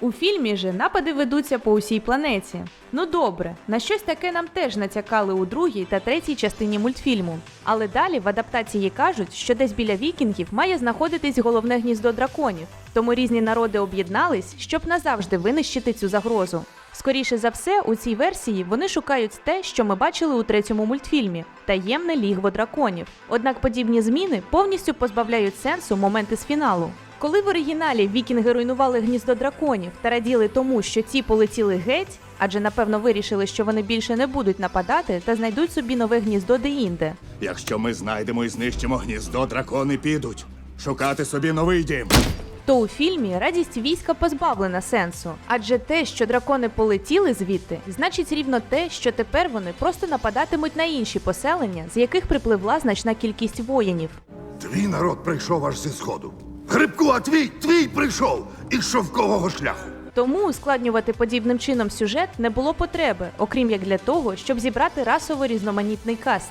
У фільмі же напади ведуться по усій планеті. Ну добре, на щось таке нам теж натякали у другій та третій частині мультфільму. Але далі в адаптації кажуть, що десь біля вікінгів має знаходитись головне гніздо драконів, тому різні народи об'єднались, щоб назавжди винищити цю загрозу. Скоріше за все, у цій версії вони шукають те, що ми бачили у третьому мультфільмі таємне лігво драконів. Однак подібні зміни повністю позбавляють сенсу моменти з фіналу. Коли в оригіналі вікінги руйнували гніздо драконів та раділи тому, що ті полетіли геть, адже напевно вирішили, що вони більше не будуть нападати та знайдуть собі нове гніздо де-інде. Якщо ми знайдемо і знищимо гніздо, дракони підуть. Шукати собі новий дім. То у фільмі радість війська позбавлена сенсу, адже те, що дракони полетіли звідти, значить рівно те, що тепер вони просто нападатимуть на інші поселення, з яких припливла значна кількість воїнів. Твій народ прийшов аж зі сходу. Грибку, а твій, твій прийшов із шовкового шляху. Тому ускладнювати подібним чином сюжет не було потреби, окрім як для того, щоб зібрати расово різноманітний каст.